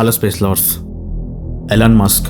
Hello space lovers. Elon Musk.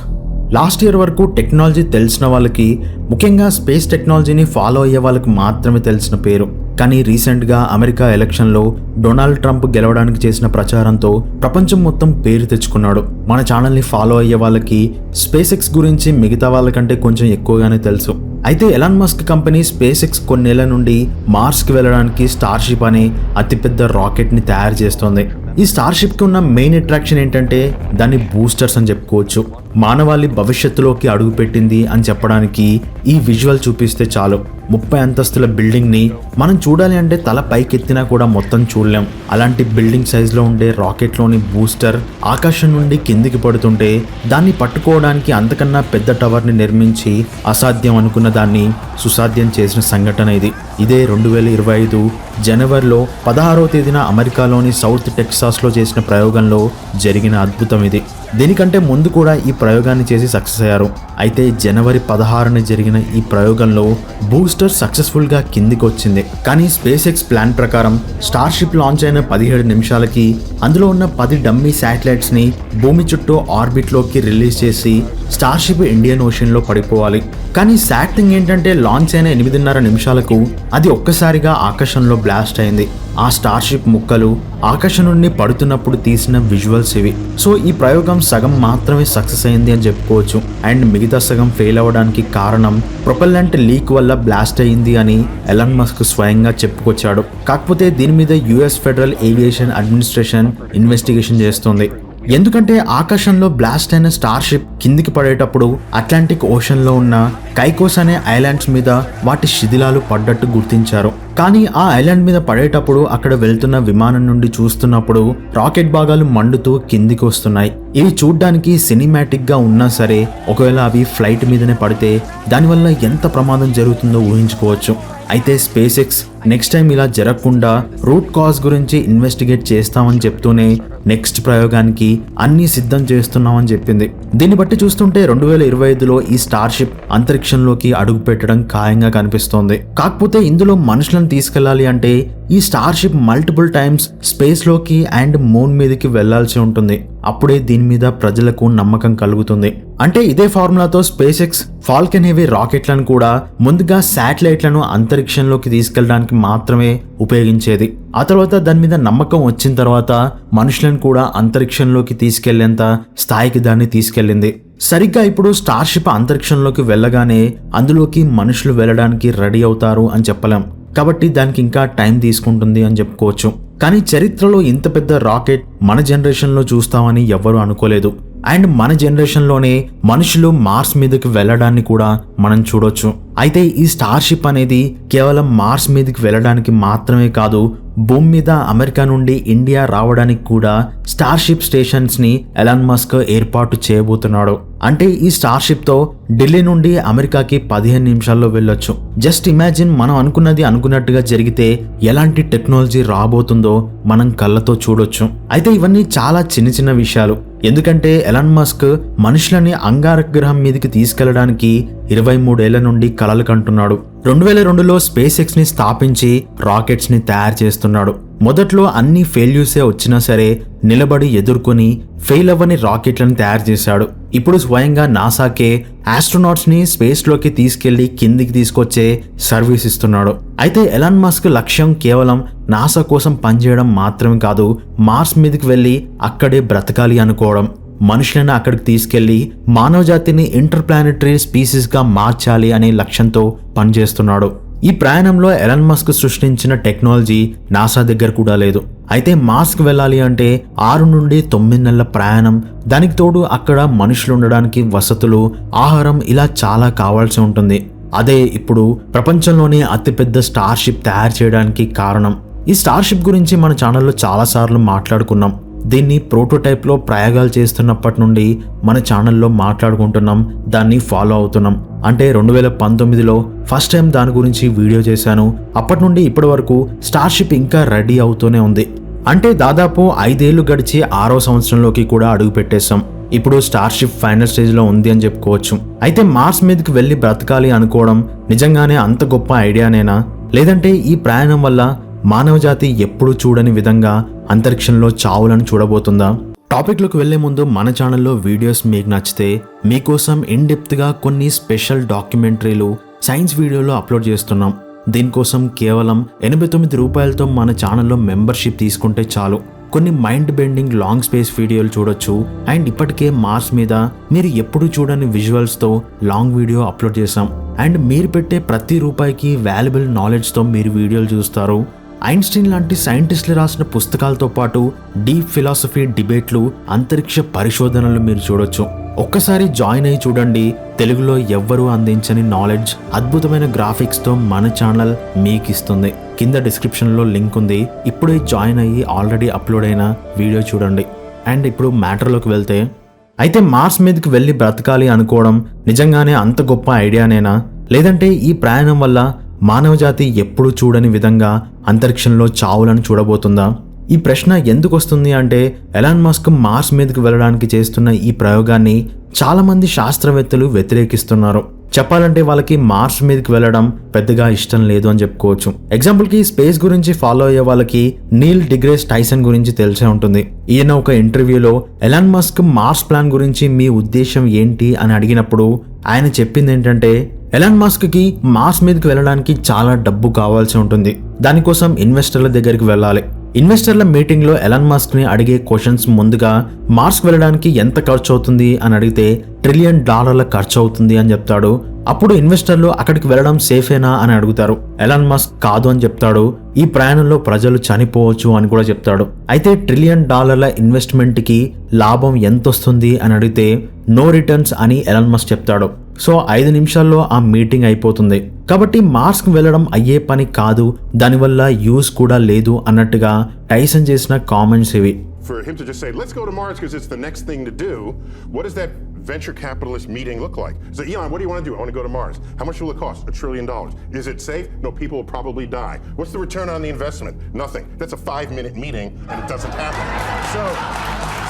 Last year వరకు technology తెలిసిన వాళ్ళకి ముఖ్యంగా స్పేస్ టెక్నాలజీని ఫాలో అయ్యే వాళ్ళకి మాత్రమే తెలిసిన పేరు. కానీ రీసెంట్గా అమెరికా ఎలక్షన్లో డొనాల్డ్ ట్రంప్ గెలవడానికి చేసిన ప్రచారంతో ప్రపంచం మొత్తం పేరు తెచ్చుకున్నాడు. మన ఛానల్ని ఫాలో అయ్యే వాళ్ళకి స్పేస్ ఎక్స్ గురించి మిగతా వాళ్ళకంటే కొంచెం ఎక్కువగానే తెలుసు. అయితే Elon Musk company space X కొన్నేళ్ళ నుండి మార్స్కి వెళ్ళడానికి స్టార్షిప్ అనే అతిపెద్ద రాకెట్ని తయారు చేస్తోంది. ఈ స్టార్షిప్కి ఉన్న మెయిన్ అట్రాక్షన్ ఏంటంటే దాన్ని బూస్టర్స్ అని చెప్పుకోవచ్చు. మానవాళి భవిష్యత్తులోకి అడుగుపెట్టింది అని చెప్పడానికి ఈ విజువల్ చూపిస్తే చాలు. ముప్పై అంతస్తుల బిల్డింగ్ని మనం చూడాలి అంటే తల పైకెత్తినా కూడా మొత్తం చూడలేం. అలాంటి బిల్డింగ్ సైజులో ఉండే రాకెట్లోని బూస్టర్ ఆకాశం నుండి కిందికి పడుతుంటే దాన్ని పట్టుకోవడానికి అంతకన్నా పెద్ద టవర్ని నిర్మించి అసాధ్యం అనుకున్న దాన్ని సుసాధ్యం చేసిన సంఘటన ఇది. ఇదే రెండు వేల ఇరవై ఐదు జనవరిలో పదహారో తేదీన అమెరికాలోని సౌత్ టెక్సాస్లో చేసిన ప్రయోగంలో జరిగిన అద్భుతం ఇది. దీనికంటే ముందు కూడా ఈ ప్రయోగాన్ని చేసి సక్సెస్ అయ్యారు. అయితే జనవరి పదహారున జరిగిన ఈ ప్రయోగంలో బూస్టర్ సక్సెస్ఫుల్గా కిందికి వచ్చింది కానీ స్పేస్ ఎక్స్ ప్లాన్ ప్రకారం స్టార్షిప్ లాంచ్ అయిన పదిహేడు నిమిషాలకి అందులో ఉన్న పది డమ్మీ శాటిలైట్స్ని భూమి చుట్టూ ఆర్బిట్లోకి రిలీజ్ చేసి స్టార్షిప్ ఇండియన్ ఓషన్లో పడిపోవాలి. కానీ సాడ్ థింగ్ ఏంటంటే లాంచ్ అయిన ఎనిమిదిన్నర నిమిషాలకు అది ఒక్కసారిగా ఆకాశంలో బ్లాస్ట్ అయింది. ఆ స్టార్షిప్ ముక్కలు ఆకాశం నుండి పడుతున్నప్పుడు తీసిన విజువల్స్ ఇవి. సో ఈ ప్రయోగం సగం మాత్రమే సక్సెస్ అయింది అని చెప్పుకోవచ్చు. అండ్ మిగతా సగం ఫెయిల్ అవ్వడానికి కారణం ప్రొపెల్లెంట్ లీక్ వల్ల బ్లాస్ట్ అయింది అని ఎలన్ మస్క్ స్వయంగా చెప్పుకొచ్చాడు. కాకపోతే దీని మీద US federal aviation administration investigation చేస్తుంది. ఎందుకంటే ఆకాశంలో బ్లాస్ట్ అయిన స్టార్షిప్ కిందికి పడేటప్పుడు అట్లాంటిక్ ఓషన్లో ఉన్న కైకోస్ అనే ఐలాండ్స్ మీద వాటి శిథిలాలు పడ్డట్టు గుర్తించారు. కానీ ఆ ఐలాండ్ మీద పడేటప్పుడు అక్కడ వెళ్తున్న విమానం నుండి చూస్తున్నప్పుడు రాకెట్ భాగాలు మండుతూ కిందికి వస్తున్నాయి. ఇవి చూడ్డానికి సినిమాటిక్గా ఉన్నా సరే ఒకవేళ అవి ఫ్లైట్ మీదనే పడితే దానివల్ల ఎంత ప్రమాదం జరుగుతుందో ఊహించుకోవచ్చు. అయితే స్పేస్ ఎక్స్ నెక్స్ట్ టైం ఇలా జరగకుండా రూట్ కాజ్ గురించి ఇన్వెస్టిగేట్ చేస్తామని చెప్తూనే నెక్స్ట్ ప్రయోగానికి అన్ని సిద్ధం చేస్తున్నామని చెప్పింది. దీన్ని బట్టి చూస్తుంటే రెండు వేల ఇరవై ఐదులో ఈ స్టార్షిప్ అంతరిక్షంలోకి అడుగు పెట్టడం ఖాయంగా కనిపిస్తోంది. కాకపోతే ఇందులో మనుషులను తీసుకెళ్ళాలి అంటే ఈ స్టార్షిప్ మల్టిపుల్ టైమ్స్ స్పేస్లోకి అండ్ మూన్ మీదకి వెళ్ళాల్సి ఉంటుంది. అప్పుడే దీని మీద ప్రజలకు నమ్మకం కలుగుతుంది. అంటే ఇదే ఫార్ములాతో స్పేస్ ఎక్స్ ఫాల్కన్ హెవీ రాకెట్లను కూడా ముందుగా శాటిలైట్లను అంతరిక్షంలోకి తీసుకెళ్ళడానికి మాత్రమే ఉపయోగించేది. ఆ తర్వాత దాని మీద నమ్మకం వచ్చిన తర్వాత మనుషులను కూడా అంతరిక్షంలోకి తీసుకెళ్ళేంత స్థాయికి దాన్ని తీసుకెళ్ళింది. సరిగ్గా ఇప్పుడు స్టార్షిప్ అంతరిక్షంలోకి వెళ్ళగానే అందులోకి మనుషులు వెళ్ళడానికి రెడీ అవుతారు అని చెప్పలేం. కాబట్టి దానికి ఇంకా టైం తీసుకుంటుంది అని చెప్పుకోవచ్చు. కానీ చరిత్రలో ఇంత పెద్ద రాకెట్ మన జనరేషన్లో చూస్తామని ఎవ్వరూ అనుకోలేదు. అండ్ మన జనరేషన్లోనే మనుషులు మార్స్ మీదకి వెళ్ళడాన్ని కూడా మనం చూడొచ్చు. అయితే ఈ స్టార్షిప్ అనేది కేవలం మార్స్ మీదకి వెళ్ళడానికి మాత్రమే కాదు భూమి మీద అమెరికా నుండి ఇండియా రావడానికి కూడా స్టార్షిప్ స్టేషన్స్ని ఎలాన్ మస్క్ ఏర్పాటు చేయబోతున్నాడు. అంటే ఈ స్టార్షిప్తో ఢిల్లీ నుండి అమెరికాకి పదిహేను నిమిషాల్లో వెళ్ళొచ్చు. జస్ట్ ఇమాజిన్ మనం అనుకున్నది అనుకున్నట్టుగా జరిగితే ఎలాంటి టెక్నాలజీ రాబోతుందో మనం కళ్ళతో చూడొచ్చు. అయితే ఇవన్నీ చాలా చిన్న చిన్న విషయాలు. ఎందుకంటే ఎలాన్ మస్క్ మనుషులని అంగారక గ్రహం మీదకి తీసుకెళ్ళడానికి ఇరవై మూడేళ్ళ నుండి కలలు కంటున్నాడు. రెండు వేల రెండులో స్పేస్ ఎక్స్ని స్థాపించి రాకెట్స్ని తయారు చేస్తున్నాడు. మొదట్లో అన్ని ఫెయిల్యూర్సే వచ్చినా సరే నిలబడి ఎదుర్కొని ఫెయిల్ అవ్వని రాకెట్లను తయారు చేశాడు. ఇప్పుడు స్వయంగా నాసాకే ఆస్ట్రోనాట్స్ని స్పేస్లోకి తీసుకెళ్ళి కిందికి తీసుకొచ్చే సర్వీస్ ఇస్తున్నాడు. అయితే ఎలాన్ మస్క్ లక్ష్యం కేవలం నాసా కోసం పనిచేయడం మాత్రమే కాదు మార్స్ మీదకి వెళ్ళి అక్కడే బ్రతకాలి అనుకోవడం. మనుషులను అక్కడికి తీసుకెళ్ళి మానవజాతిని జాతిని స్పీసీస్గా మార్చాలి అనే లక్ష్యంతో పనిచేస్తున్నాడు. ఈ ప్రయాణంలో ఎలన్ మస్క్ సృష్టించిన టెక్నాలజీ నాసా దగ్గర కూడా లేదు. అయితే మాస్క్ వెళ్ళాలి అంటే ఆరు నుండి తొమ్మిది నెలల ప్రయాణం దానికి తోడు అక్కడ మనుషులు ఉండడానికి వసతులు ఆహారం ఇలా చాలా కావాల్సి ఉంటుంది. అదే ఇప్పుడు ప్రపంచంలోనే అతిపెద్ద స్టార్షిప్ తయారు చేయడానికి కారణం. ఈ స్టార్షిప్ గురించి మన ఛానల్లో చాలాసార్లు మాట్లాడుకున్నాం. దీన్ని ప్రోటోటైప్లో ప్రయోగాలు చేస్తున్నప్పటి నుండి మన ఛానల్లో మాట్లాడుకుంటున్నాం దాన్ని ఫాలో అవుతున్నాం. అంటే రెండు వేల పంతొమ్మిదిలో ఫస్ట్ టైం దాని గురించి వీడియో చేశాను. అప్పటి నుండి ఇప్పటి వరకు స్టార్షిప్ ఇంకా రెడీ అవుతూనే ఉంది. అంటే దాదాపు ఐదేళ్ళు గడిచి ఆరో సంవత్సరంలోకి కూడా అడుగు పెట్టేశాం. ఇప్పుడు స్టార్షిప్ ఫైనల్ స్టేజ్లో ఉంది అని చెప్పుకోవచ్చు. అయితే మార్స్ మీదకి వెళ్ళి బ్రతకాలి అనుకోవడం నిజంగానే అంత గొప్ప ఐడియానేనా? లేదంటే ఈ ప్రయాణం వల్ల మానవజాతి ఎప్పుడూ చూడని విధంగా అంతరిక్షంలో చావులను చూడబోతుందా? టాపిక్లోకి వెళ్ళే ముందు మన ఛానల్లో వీడియోస్ మీకు నచ్చితే మీకోసం ఇన్ డెప్త్గా కొన్ని స్పెషల్ డాక్యుమెంటరీలు సైన్స్ వీడియోలు అప్లోడ్ చేస్తున్నాం. దీనికోసం కేవలం ఎనభై తొమ్మిది రూపాయలతో మన ఛానల్లో మెంబర్షిప్ తీసుకుంటే చాలు. కొన్ని మైండ్ బెండింగ్ లాంగ్ స్పేస్ వీడియోలు చూడొచ్చు. అండ్ ఇప్పటికే మార్స్ మీద మీరు ఎప్పుడు చూడని విజువల్స్తో లాంగ్ వీడియో అప్లోడ్ చేసాం అండ్ మీరు పెట్టే ప్రతి రూపాయికి వాల్యుబుల్ నాలెడ్జ్తో మీరు వీడియోలు చూస్తారు. ఐన్స్టీన్ లాంటి సైంటిస్టులు రాసిన పుస్తకాలతో పాటు డీప్ ఫిలాసఫీ డిబేట్లు అంతరిక్ష పరిశోధనలు మీరు చూడొచ్చు. ఒక్కసారి జాయిన్ అయ్యి చూడండి. తెలుగులో ఎవ్వరూ అందించని నాలెడ్జ్ అద్భుతమైన గ్రాఫిక్స్తో మన ఛానల్ మీకు ఇస్తుంది కింద డిస్క్రిప్షన్లో లింక్ ఉంది. ఇప్పుడే జాయిన్ అయ్యి ఆల్రెడీ అప్లోడ్ అయిన వీడియో చూడండి. అండ్ ఇప్పుడు మ్యాటర్లోకి వెళ్తే అయితే మార్స్ మీదకి వెళ్ళి బ్రతకాలి అనుకోవడం నిజంగానే అంత గొప్ప ఐడియానేనా లేదంటే ఈ ప్రయాణం వల్ల మానవజాతి ఎప్పుడూ చూడని విధంగా అంతరిక్షంలో చావులను చూడబోతుందా? ఈ ప్రశ్న ఎందుకు వస్తుంది అంటే ఎలాన్ మస్క్ మార్స్ మీదకి వెళ్ళడానికి చేస్తున్న ఈ ప్రయోగాన్ని చాలామంది శాస్త్రవేత్తలు వ్యతిరేకిస్తున్నారు. చెప్పాలంటే వాళ్ళకి మార్స్ మీదకి వెళ్ళడం పెద్దగా ఇష్టం లేదు అని చెప్పుకోవచ్చు. ఎగ్జాంపుల్కి స్పేస్ గురించి ఫాలో అయ్యే వాళ్ళకి నీల్ డిగ్రేస్ టైసన్ గురించి తెలిసే ఉంటుంది. ఈయన ఒక ఇంటర్వ్యూలో ఎలాన్ మస్క్ మార్స్ ప్లాన్ గురించి మీ ఉద్దేశం ఏంటి? అని అడిగినప్పుడు ఆయన చెప్పింది ఏంటంటే ఎలాన్ మాస్క్కి మార్స్ మీదకి వెళ్ళడానికి చాలా డబ్బు కావాల్సి ఉంటుంది. దానికోసం ఇన్వెస్టర్ల దగ్గరికి వెళ్ళాలి. ఇన్వెస్టర్ల మీటింగ్లో ఎలాన్ మాస్క్ని అడిగే క్వశ్చన్స్ ముందుగా మార్స్ వెళ్ళడానికి ఎంత ఖర్చు అవుతుంది అని అడిగితే ట్రిలియన్ డాలర్ల ఖర్చు అవుతుంది అని చెప్తాడు. అప్పుడు ఇన్వెస్టర్లు అక్కడికి వెళ్ళడం సేఫేనా అని అడుగుతారు. ఎలాన్ మస్క్ కాదు అని చెప్తాడు. ఈ ప్రయాణంలో ప్రజలు చనిపోవచ్చు అని కూడా చెప్తాడు. అయితే ట్రిలియన్ డాలర్ల ఇన్వెస్ట్మెంట్కి లాభం ఎంత వస్తుంది అని అడిగితే నో రిటర్న్స్ అని ఎలాన్ మస్క్ చెప్తాడు. సో ఐదు నిమిషాల్లో ఆ మీటింగ్ అయిపోతుంది కాబట్టి మార్స్కి వెళ్ళడం అయ్యే పని కాదు దానివల్ల యూస్ కూడా లేదు అన్నట్టుగా టైసన్ చేసిన కామెంట్స్ ఇవి for him to just say, let's go to Mars because it's the next thing to do, what does that venture capitalist meeting look like? So, Elon, what do you want to do? I want to go to Mars. How much will it cost? A trillion dollars. Is it safe? No, people will probably die. What's the return on the investment? Nothing. That's a five minute meeting and it doesn't happen. So, so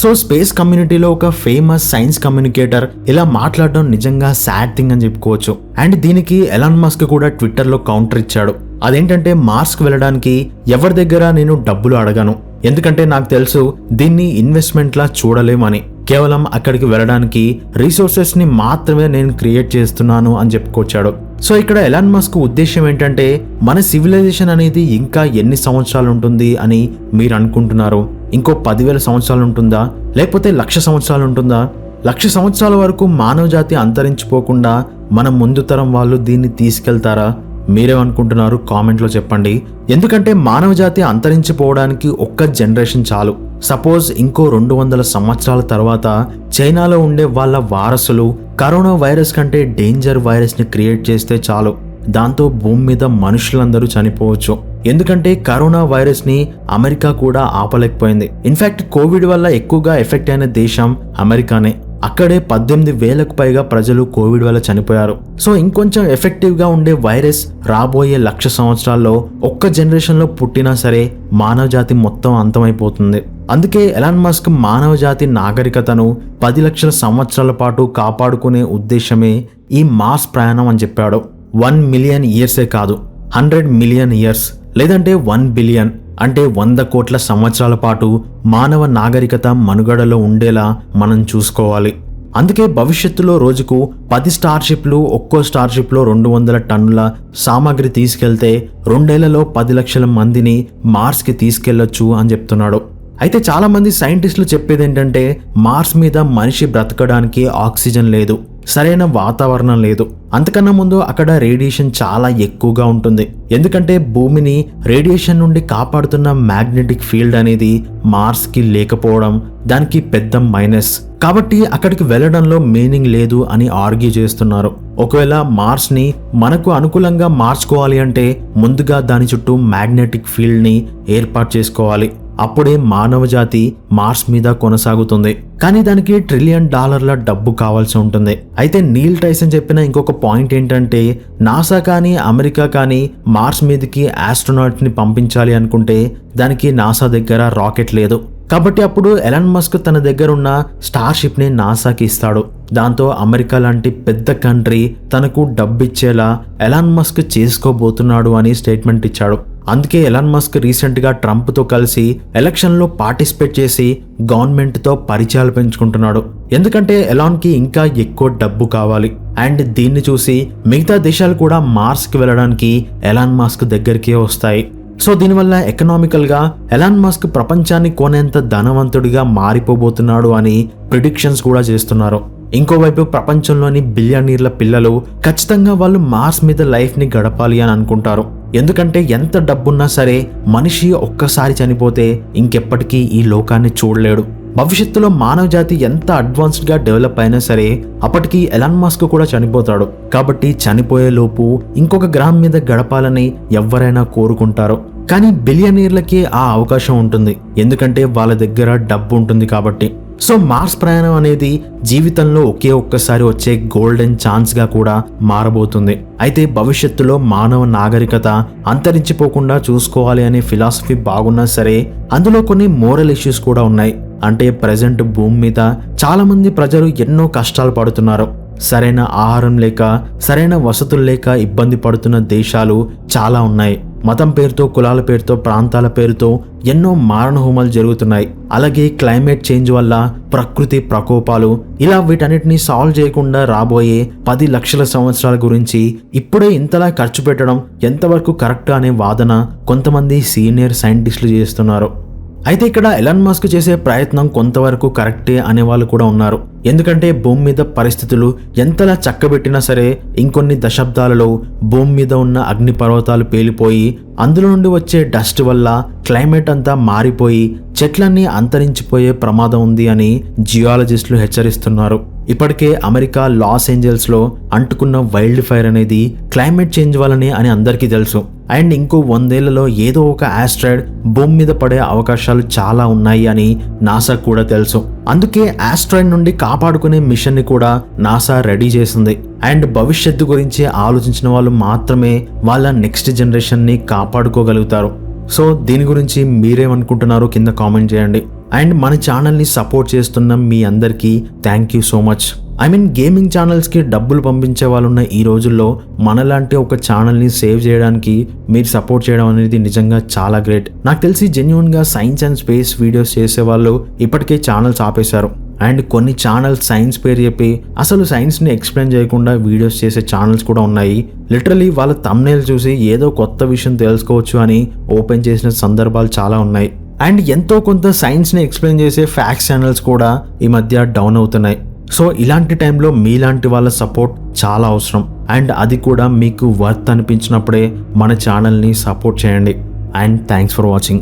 so space కమ్యూనిటీలో ఒక famous science communicator ఇలా మాట్లాడడం నిజంగా sad thing అని చెప్పుకోవచ్చు. And దీనికి Elon Musk కూడా ట్విట్టర్లో కౌంటర్ ఇచ్చాడు. అదేంటంటే మార్స్కి వెళ్ళడానికి ఎవరి దగ్గర నేను డబ్బులు అడగను. ఎందుకంటే నాకు తెలుసు దీన్ని ఇన్వెస్ట్మెంట్లా చూడలేమని కేవలం అక్కడికి వెళ్ళడానికి రీసోర్సెస్ని మాత్రమే నేను క్రియేట్ చేస్తున్నాను అని చెప్పుకొచ్చాడు. సో ఇక్కడ ఎలాన్ మస్క్ ఉద్దేశం ఏంటంటే మన సివిలైజేషన్ అనేది ఇంకా ఎన్ని సంవత్సరాలు ఉంటుంది అని మీరు అనుకుంటున్నారు? ఇంకో పదివేల సంవత్సరాలు ఉంటుందా? లేకపోతే లక్ష సంవత్సరాలు ఉంటుందా? లక్ష సంవత్సరాల వరకు మానవజాతి అంతరించిపోకుండా మన ముందు తరం వాళ్ళు దీన్ని తీసుకెళ్తారా? మీరేమనుకుంటున్నారు? కామెంట్లో చెప్పండి. ఎందుకంటే మానవ జాతి అంతరించిపోవడానికి ఒక్క జనరేషన్ చాలు. సపోజ్ ఇంకో రెండు వందల సంవత్సరాల తర్వాత చైనాలో ఉండే వాళ్ళ వారసులు కరోనా వైరస్ కంటే డేంజర్ వైరస్ని క్రియేట్ చేస్తే చాలు. దాంతో భూమి మీద మనుషులందరూ చనిపోవచ్చు. ఎందుకంటే కరోనా వైరస్ని అమెరికా కూడా ఆపలేకపోయింది. ఇన్ఫ్యాక్ట్ కోవిడ్ వల్ల ఎక్కువగా ఎఫెక్ట్ అయిన దేశం అమెరికానే. అక్కడే పద్దెనిమిది వేలకు పైగా ప్రజలు కోవిడ్ వల్ల చనిపోయారు. సో ఇంకొంచెం ఎఫెక్టివ్గా ఉండే వైరస్ రాబోయే లక్ష సంవత్సరాల్లో ఒక్క జనరేషన్లో పుట్టినా సరే మానవజాతి మొత్తం అంతమైపోతుంది. అందుకే ఎలాన్ మస్క్ మానవజాతి నాగరికతను పది లక్షల సంవత్సరాల పాటు కాపాడుకునే ఉద్దేశమే ఈ మాస్ ప్రయాణం అని చెప్పాడు. వన్ మిలియన్ ఇయర్సే కాదు హండ్రెడ్ మిలియన్ ఇయర్స్. లేదంటే వన్ బిలియన్ అంటే వంద కోట్ల సంవత్సరాల పాటు మానవ నాగరికత మనుగడలో ఉండేలా మనం చూసుకోవాలి. అందుకే భవిష్యత్తులో రోజుకు పది స్టార్షిప్లు ఒక్కో స్టార్షిప్లో రెండు వందల టన్నుల సామాగ్రి తీసుకెళ్తే రెండేళ్ళలో పది లక్షల మందిని మార్స్కి తీసుకెళ్ళొచ్చు అని చెప్తున్నాడు. అయితే చాలామంది సైంటిస్టులు చెప్పేది ఏంటంటే మార్స్ మీద మనిషి బ్రతకడానికి ఆక్సిజన్ లేదు. సరైన వాతావరణం లేదు. అంతకన్నా ముందు అక్కడ రేడియేషన్ చాలా ఎక్కువగా ఉంటుంది. ఎందుకంటే భూమిని రేడియేషన్ నుండి కాపాడుతున్న మ్యాగ్నెటిక్ ఫీల్డ్ అనేది మార్స్కి లేకపోవడం దానికి పెద్ద మైనస్. కాబట్టి అక్కడికి వెళ్ళడంలో మీనింగ్ లేదు అని ఆర్గ్యూ చేస్తున్నారు. ఒకవేళ మార్స్ని మనకు అనుకూలంగా మార్చుకోవాలి అంటే ముందుగా దాని చుట్టూ మ్యాగ్నెటిక్ ఫీల్డ్ని ఏర్పాటు చేసుకోవాలి. అప్పుడే మానవజాతి మార్స్ మీద కొనసాగుతుంది. కానీ దానికి ట్రిలియన్ డాలర్ల డబ్బు కావాల్సి ఉంటుంది. అయితే నీల్ టైసన్ చెప్పిన ఇంకొక పాయింట్ ఏంటంటే నాసా కానీ అమెరికా కానీ మార్స్ మీదకి ఆస్ట్రోనాట్ని పంపించాలి అనుకుంటే దానికి నాసా దగ్గర రాకెట్ లేదు. కాబట్టి అప్పుడు ఎలాన్ మస్క్ తన దగ్గర ఉన్న స్టార్షిప్ని నాసాకి ఇస్తాడు. దాంతో అమెరికా లాంటి పెద్ద కంట్రీ తనకు డబ్బిచ్చేలా ఎలాన్ మస్క్ చేసుకోబోతున్నాడు అని స్టేట్మెంట్ ఇచ్చాడు. అందుకే ఎలాన్ మస్క్ రీసెంట్గా ట్రంప్తో కలిసి ఎలక్షన్లో పార్టిసిపేట్ చేసి గవర్నమెంట్తో పరిచయాలు పెంచుకుంటున్నాడు. ఎందుకంటే ఎలాన్కి ఇంకా ఎక్కువ డబ్బు కావాలి. అండ్ దీన్ని చూసి మిగతా దేశాలు కూడా మార్స్కి వెళ్ళడానికి ఎలాన్ మాస్క్ దగ్గరికే వస్తాయి. సో దీనివల్ల ఎకనామికల్గా ఎలాన్ మస్క్ ప్రపంచాన్ని కొనేంత ధనవంతుడిగా మారిపోబోతున్నాడు అని ప్రిడిక్షన్స్ కూడా చేస్తున్నారు. ఇంకోవైపు ప్రపంచంలోని బిలియనీర్ల పిల్లలు ఖచ్చితంగా వాళ్ళు మార్స్ మీద లైఫ్ని గడపాలి అని అనుకుంటారు. ఎందుకంటే ఎంత డబ్బున్నా సరే మనిషి ఒక్కసారి చనిపోతే ఇంకెప్పటికీ ఈ లోకాన్ని చూడలేడు. భవిష్యత్తులో మానవజాతి ఎంత అడ్వాన్స్డ్గా డెవలప్ అయినా సరే అప్పటికి ఎలాన్ మాస్క్ కూడా చనిపోతాడు. కాబట్టి చనిపోయే లోపు ఇంకొక గ్రహం మీద గడపాలని ఎవరైనా కోరుకుంటారు. కానీ బిలియనీర్లకే ఆ అవకాశం ఉంటుంది. ఎందుకంటే వాళ్ళ దగ్గర డబ్బు ఉంటుంది కాబట్టి. సో మార్స్ ప్రయాణం అనేది జీవితంలో ఒకే ఒక్కసారి వచ్చే గోల్డెన్ ఛాన్స్గా కూడా మారబోతుంది. అయితే భవిష్యత్తులో మానవ నాగరికత అంతరించిపోకుండా చూసుకోవాలి అనే ఫిలాసఫీ బాగున్నా సరే అందులో కొన్ని మోరల్ ఇష్యూస్ కూడా ఉన్నాయి. అంటే ప్రజెంట్ భూమి మీద చాలామంది ప్రజలు ఎన్నో కష్టాలు పడుతున్నారు. సరైన ఆహారం లేక సరైన వసతులు లేక ఇబ్బంది పడుతున్న దేశాలు చాలా ఉన్నాయి. మతం పేరుతో కులాల పేరుతో ప్రాంతాల పేరుతో ఎన్నో మారణహోమాలు జరుగుతున్నాయి. అలాగే క్లైమేట్ చేంజ్ వల్ల ప్రకృతి ప్రకోపాలు ఇలా వీటన్నిటిని సాల్వ్ చేయకుండా రాబోయే పది లక్షల సంవత్సరాల గురించి ఇప్పుడే ఇంతలా ఖర్చు పెట్టడం ఎంతవరకు కరెక్ట్ అనే వాదన కొంతమంది సీనియర్ సైంటిస్టులు చేస్తున్నారు. అయితే ఇక్కడ ఎలాన్ మాస్క్ చేసే ప్రయత్నం కొంతవరకు కరెక్టే అనే వాళ్ళు కూడా ఉన్నారు. ఎందుకంటే భూమి మీద పరిస్థితులు ఎంతలా చక్కబెట్టినా సరే ఇంకొన్ని దశాబ్దాలలో భూమి మీద ఉన్న అగ్నిపర్వతాలు పేలిపోయి అందులో నుండి వచ్చే డస్ట్ వల్ల క్లైమేట్ అంతా మారిపోయి చెట్లన్నీ అంతరించిపోయే ప్రమాదం ఉంది అని జియాలజిస్టులు హెచ్చరిస్తున్నారు. ఇప్పటికే అమెరికా లాస్ ఏంజల్స్లో అంటుకున్న వైల్డ్ ఫైర్ అనేది క్లైమేట్ చేంజ్ వల్లనే అని అందరికీ తెలుసు. అండ్ ఇంకో వందేళ్ళలో ఏదో ఒక ఆస్ట్రాయిడ్ భూమి మీద పడే అవకాశాలు చాలా ఉన్నాయి అని నాసా కూడా తెలుసు. అందుకే ఆస్ట్రాయిడ్ నుండి కాపాడుకునే మిషన్ని కూడా నాసా రెడీ చేసింది. అండ్ భవిష్యత్తు గురించి ఆలోచించిన వాళ్ళు మాత్రమే వాళ్ళ నెక్స్ట్ జనరేషన్ని కాపాడుకోగలుగుతారు. సో దీని గురించి మీరేమనుకుంటున్నారో కింద కామెంట్ చేయండి. అండ్ మన ఛానల్ని సపోర్ట్ చేస్తున్న మీ అందరికీ thank you so much. I mean gaming ఛానల్స్కి డబ్బులు పంపించే వాళ్ళు ఉన్న ఈ రోజుల్లో మనలాంటి ఒక ఛానల్ని సేవ్ చేయడానికి మీరు సపోర్ట్ చేయడం అనేది నిజంగా చాలా గ్రేట్. నాకు తెలిసి జెన్యున్గా సైన్స్ అండ్ స్పేస్ వీడియోస్ చేసే వాళ్ళు ఇప్పటికే ఛానల్స్ ఆపేశారు. అండ్ కొన్ని ఛానల్స్ సైన్స్ పేరు చెప్పి అసలు సైన్స్ని ఎక్స్ప్లెయిన్ చేయకుండా వీడియోస్ చేసే ఛానల్స్ కూడా ఉన్నాయి. లిటరలీ వాళ్ళ తమ్నేల్ చూసి ఏదో కొత్త విషయం తెలుసుకోవచ్చు అని ఓపెన్ చేసిన సందర్భాలు చాలా ఉన్నాయి. అండ్ ఎంతో కొంత సైన్స్ని ఎక్స్ప్లెయిన్ చేసే ఫ్యాక్స్ ఛానల్స్ కూడా ఈ మధ్య డౌన్ అవుతున్నాయి. సో ఇలాంటి టైంలో మీలాంటి వాళ్ళ సపోర్ట్ చాలా అవసరం. అండ్ అది కూడా మీకు వర్త్ అనిపించినప్పుడే మన ఛానల్ని సపోర్ట్ చేయండి. And thanks for watching